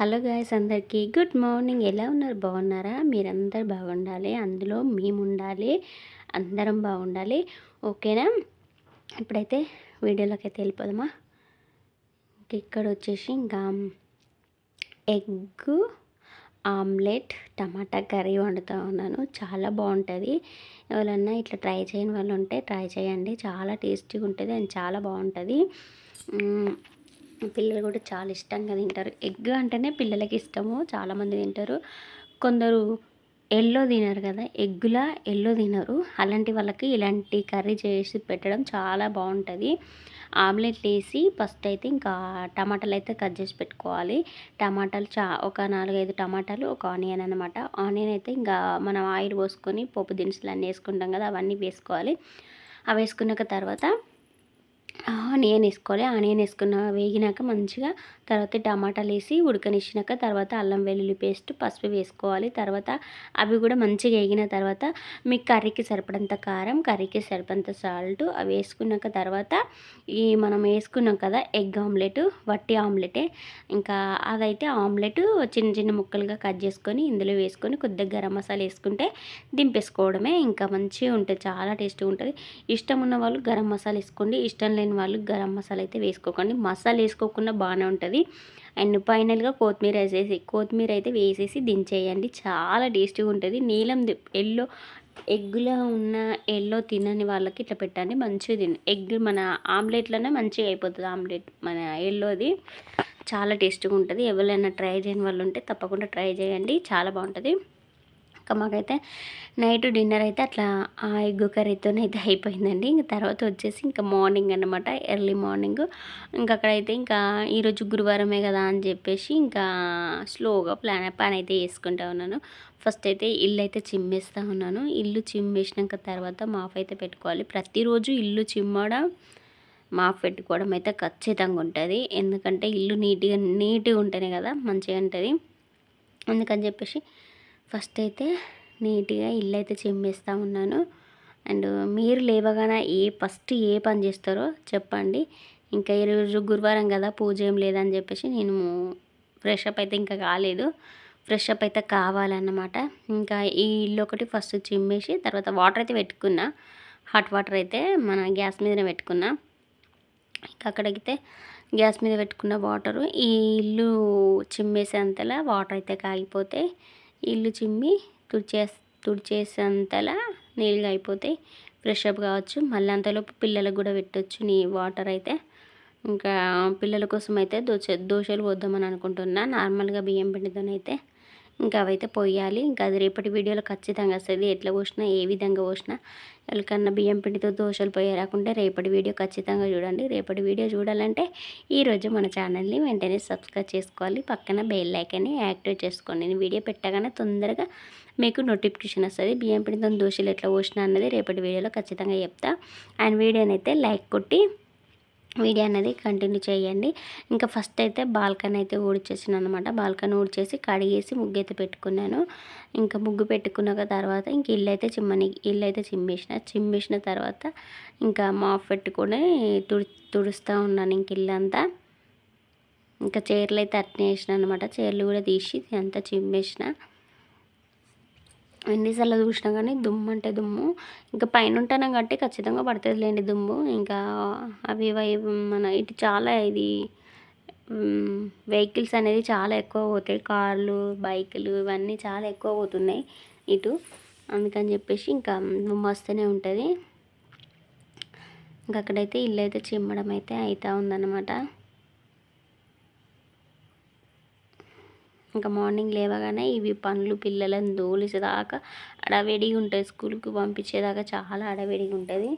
Hello guys అందరికీ good morning. ఎలా ఉన్నారు? బాగున్నారా? మీరందరు బాగుండాలి. అందులో మేము ఉండాలి అందరం బాగుండాలి. ఓకేనా? ఇప్పుడైతే వీడియోలోకి అయితే వెళ్ళిపోదామా? ఇక్కడ వచ్చేసి ఇంకా ఎగ్ ఆమ్లెట్ టమాటా కర్రీ వండుతూ ఉన్నాను. చాలా బాగుంటుంది. ఎవరన్నా ఇట్లా ట్రై చేయని వాళ్ళు ఉంటే ట్రై చేయండి. చాలా టేస్టీగా ఉంటుంది అండ్ చాలా బాగుంటుంది. పిల్లలు కూడా చాలా ఇష్టంగా తింటారు. ఎగ్ అంటేనే పిల్లలకి ఇష్టము చాలామంది తింటారు. కొందరు ఎల్లో తినరు కదా ఎగ్గులా ఎల్లో తినరు. అలాంటి వాళ్ళకి ఇలాంటి కర్రీ చేసి పెట్టడం చాలా బాగుంటుంది. ఆమ్లెట్ వేసి ఫస్ట్ అయితే ఇంకా టమాటాలు అయితే కట్ చేసి పెట్టుకోవాలి. టమాటాలు చా ఒక నాలుగైదు టమాటాలు ఒక ఆనియన్ అనమాట ఆనియన్ అయితే ఇంకా మనం ఆయిల్ పోసుకొని పోపు దినుసులు అన్నీ వేసుకుంటాం కదా అవన్నీ వేసుకోవాలి. అవి వేసుకున్నాక తర్వాత ఆనియన్ వేసుకోవాలి. ఆనియన్ వేసుకున్న వేగినాక మంచిగా తర్వాత టమాటాలు వేసి ఉడకనిచ్చినాక తర్వాత అల్లం వెల్లుల్లి పేస్ట్ పసుపు వేసుకోవాలి. తర్వాత అవి కూడా మంచిగా వేగిన తర్వాత మీకు కర్రీకి సరిపడంత కారం కర్రీకి సరిపడంత సాల్ట్ అవి వేసుకున్నాక తర్వాత ఈ మనం వేసుకున్నాం కదా ఎగ్ ఆమ్లెట్ వట్టి ఆమ్లెటే. ఇంకా అదైతే ఆమ్లెట్ చిన్న చిన్న ముక్కలుగా కట్ చేసుకొని ఇందులో వేసుకొని కొద్దిగా గరం మసాలా వేసుకుంటే దింపేసుకోవడమే. ఇంకా మంచిగా ఉంటుంది చాలా టేస్టీగా ఉంటుంది. ఇష్టం ఉన్న వాళ్ళు గరం మసాలా వేసుకోండి. ఇష్టం లేని వాళ్ళు గరం మసాలా అయితే వేసుకోకండి. మసాలా వేసుకోకుండా బాగానే ఉంటుంది. అండ్ ఫైనల్గా కొత్తిమీర వేసేసి కొత్తిమీర అయితే వేసేసి దించేయండి. చాలా టేస్టీగా ఉంటుంది. నీలం ఎల్లో ఎగ్గులో ఉన్న ఎల్లో తినని వాళ్ళకి ఇట్లా పెట్టండి. మంచిగా తిన ఎగ్ మన ఆమ్లెట్లోనే మంచిగా అయిపోతుంది ఆమ్లెట్ మన ఎల్లోది. చాలా టేస్టీగా ఉంటుంది. ఎవరైనా ట్రై చేయని వాళ్ళు ఉంటే తప్పకుండా ట్రై చేయండి. చాలా బాగుంటుంది. ఇంకా మాకైతే నైట్ డిన్నర్ అయితే అట్లా ఆ ఎగ్ కర్రీతోనే అయితే అయిపోయిందండి. ఇంకా తర్వాత వచ్చేసి ఇంకా మార్నింగ్ అనమాట ఎర్లీ మార్నింగ్. ఇంకా అక్కడైతే ఇంకా ఈరోజు గురువారమే కదా అని చెప్పేసి ఇంకా స్లోగా ప్లాన్ పని అయితే వేసుకుంటా ఉన్నాను. ఫస్ట్ అయితే ఇల్లు అయితే చిమ్మేస్తూ ఉన్నాను. ఇల్లు చిమ్మేసినాక తర్వాత మాఫ్ అయితే పెట్టుకోవాలి. ప్రతిరోజు ఇల్లు చిమ్మడం మాఫ్ పెట్టుకోవడం అయితే ఖచ్చితంగా ఉంటుంది. ఎందుకంటే ఇల్లు నీట్గా నీట్గా ఉంటేనే కదా మంచిగా ఉంటుంది. అందుకని చెప్పేసి ఫస్ట్ అయితే నీట్గా ఇల్లు అయితే చిమ్మేస్తూ ఉన్నాను. అండ్ మీరు లేవగానే ఏ ఫస్ట్ ఏ పని చేస్తారో చెప్పండి. ఇంకా ఈరోజు గురువారం కదా పూజ ఏం లేదని చెప్పేసి నేను ఫ్రెష్ అప్ అయితే ఇంకా కాలేదు. ఫ్రెష్ అప్ అయితే కావాలన్నమాట. ఇంకా ఈ ఇల్లు ఒకటి ఫస్ట్ చిమ్మేసి తర్వాత వాటర్ అయితే పెట్టుకున్నా. హాట్ వాటర్ అయితే మన గ్యాస్ మీదనే పెట్టుకున్నా. ఇంకా అక్కడికి గ్యాస్ మీద పెట్టుకున్న వాటరు ఈ ఇల్లు చిమ్మేసేంతలా వాటర్ అయితే కాగిపోతే ఇల్లు చిమ్మి తుడిచే తుడిచేసేంతలా నీళ్ళుగా అయిపోతాయి. ఫ్రెష్ అప్ కావచ్చు. మళ్ళీ అంతలోపు పిల్లలకు కూడా పెట్టచ్చు నీ వాటర్ అయితే. ఇంకా పిల్లల కోసం అయితే దోశ దోశలు పోద్దామని అనుకుంటున్నా. నార్మల్గా బియ్యం పిండితోనైతే. ఇంకా అవైతే పోయాలి. ఇంకా అది రేపటి వీడియోలో ఖచ్చితంగా వస్తుంది. ఎట్లా పోసినా ఏ విధంగా పోసినా వాళ్ళకన్నా బియ్యం పిండితో దోశలు పోయే రాకుంటే రేపటి వీడియో ఖచ్చితంగా చూడండి. రేపటి వీడియో చూడాలంటే ఈరోజు మన ఛానల్ని వెంటనే సబ్స్క్రైబ్ చేసుకోవాలి. పక్కన బెల్ లైకన్ని యాక్టివ్ చేసుకోండి. నేను వీడియో పెట్టగానే తొందరగా మీకు నోటిఫికేషన్ వస్తుంది. బియ్యం పిండితో దోశలు ఎట్లా పోసినా అన్నది రేపటి వీడియోలో ఖచ్చితంగా చెప్తా. అండ్ వీడియోని అయితే లైక్ కొట్టి వీడియో అనేది కంటిన్యూ చేయండి. ఇంకా ఫస్ట్ అయితే బాల్కనీ అయితే ఊడ్చేసాను అనమాట బాల్కనీ ఊడ్చేసి కడిగేసి ముగ్గు అయితే పెట్టుకున్నాను. ఇంకా ముగ్గు పెట్టుకున్నాక తర్వాత ఇంక ఇల్లు అయితే చిమ్మని ఇల్లు అయితే చిమ్మేసిన. చిమ్మేసిన తర్వాత ఇంకా మాఫ్ పెట్టుకొని తుడి తుడుస్తూ ఉన్నాను ఇంక ఇల్లు అంతా ఇంకా చీరలు అయితే అట్నే వేసిన అనమాట చీరలు కూడా తీసి అంతా చిమ్మేసిన. ఎన్నిసార్లు చూసినా కానీ దుమ్ము అంటే దుమ్ము. ఇంకా పైన ఉంటాను కాబట్టి ఖచ్చితంగా పడుతుంది లేండి దుమ్ము. ఇంకా అవి మన ఇటు చాలా ఇది వెహికల్స్ అనేది చాలా ఎక్కువ పోతాయి. కార్లు బైకులు ఇవన్నీ చాలా ఎక్కువ పోతున్నాయి ఇటు. అందుకని చెప్పేసి ఇంకా దుమ్ము వస్తూనే ఉంటుంది. ఇంకా అక్కడైతే ఇల్లు అయితే చిమ్మడం అయితే అవుతూ ఉందన్నమాట. ఇంకా మార్నింగ్ లేవగానే ఇవి పనులు పిల్లలను దోలిసేదాకా అడవిడిగా ఉంటుంది స్కూల్కి పంపించేదాకా చాలా అడవిడిగా ఉంటుంది.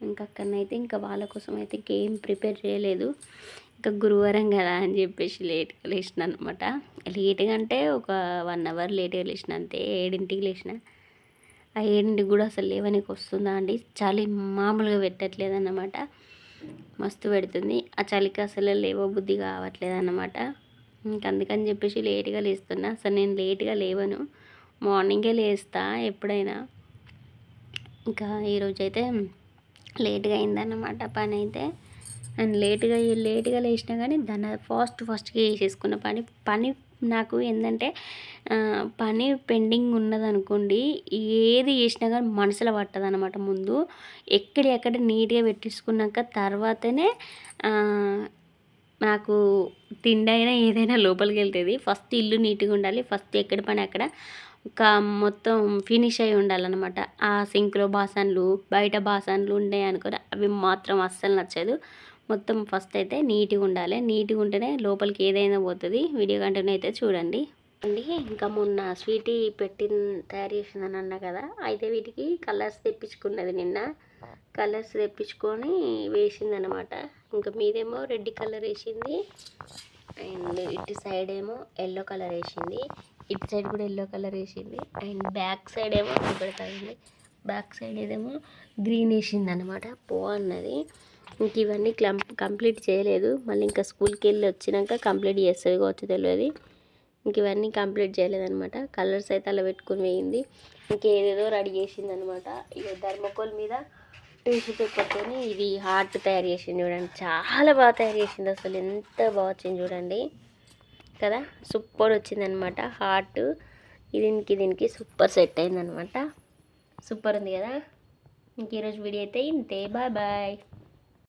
ఇంకా అక్కడనైతే ఇంకా వాళ్ళ కోసం అయితే ఇంకేం ప్రిపేర్ చేయలేదు. ఇంకా గురువారం కదా అని చెప్పేసి లేట్గా లేచిన అనమాట లేట్గా అంటే ఒక వన్ అవర్ లేట్గా లేచిన అంతే ఏడింటికి లేచిన. ఆ ఏడింటికి కూడా అసలు లేవనికి వస్తుందా అండి? చలి మామూలుగా పెట్టట్లేదు అన్నమాట మస్తు పెడుతుంది. ఆ చలికి అసలు లేవో బుద్ధి కావట్లేదు అన్నమాట అందుకని చెప్పేసి లేట్గా లేస్తున్నా. అసలు నేను లేట్గా లేవను. మార్నింగే లేస్తా ఎప్పుడైనా. ఇంకా ఈరోజు అయితే లేట్గా అయిందన్నమాట పని అయితే అండ్ లేట్గా లేట్గా లేచినా కానీ దాన్ని ఫాస్ట్ ఫాస్ట్గా చేసేసుకున్న పని. పని నాకు ఏంటంటే పని పెండింగ్ ఉన్నదనుకోండి ఏది చేసినా కానీ మనసులో పట్టదు అనమాట ముందు. ఎక్కడెక్కడ నీట్గా పెట్టించుకున్నాక తర్వాతనే నాకు తిండి అయినా ఏదైనా లోపలికి వెళ్తుంది. ఫస్ట్ ఇల్లు నీట్గా ఉండాలి. ఫస్ట్ ఎక్కడ పని అక్కడ ఒక మొత్తం ఫినిష్ అయి ఉండాలన్నమాట. ఆ సింక్లో బాసన్లు బయట బాసన్లు ఉన్నాయి అనుకుని అవి మాత్రం అస్సలు నచ్చదు. మొత్తం ఫస్ట్ అయితే నీట్గా ఉండాలి. నీట్గా ఉంటేనే లోపలికి ఏదైనా పోతుంది. వీడియో కంటిన్యూ అయితే చూడండి. అండి ఇంకా మొన్న స్వీటీ పెట్టిన తయారు చేసిందని అన్నా కదా అయితే వీటికి కలర్స్ తెప్పించుకున్నది నిన్న. కలర్స్ తెప్పించుకొని వేసిందనమాట ఇంకా మీదేమో రెడ్ కలర్ వేసింది. అండ్ ఇటు సైడ్ ఏమో ఎల్లో కలర్ వేసింది. ఇటు సైడ్ కూడా ఎల్లో కలర్ వేసింది. అండ్ బ్యాక్ సైడ్ ఏమో పెడతాయింది బ్యాక్ సైడ్ ఏదేమో గ్రీన్ వేసింది అనమాట పో అన్నది. ఇంక ఇవన్నీ కంప్లీట్ చేయలేదు. మళ్ళీ ఇంకా స్కూల్కి వెళ్ళి వచ్చినాక కంప్లీట్ చేస్తుంది కావచ్చు తెలియదు ఇంక ఇవన్నీ కంప్లీట్ చేయలేదనమాట కలర్స్ అయితే అలా పెట్టుకుని వేయింది. ఇంకేదేదో రెడీ చేసింది అనమాట ఇక ధర్మకోల్ మీద టిష్యూ పేపర్తోని ఇది హార్ట్ తయారు చేసింది చూడండి. చాలా బాగా తయారు చేసింది అసలు. ఎంత బాగా వచ్చింది చూడండి. కదా? సూపర్ వచ్చిందనమాట హార్ట్. దీనికి దీనికి సూపర్ సెట్ అయిందనమాట సూపర్ ఉంది కదా? ఇంక ఈరోజు వీడియో అయితే ఇంతే. Bye bye.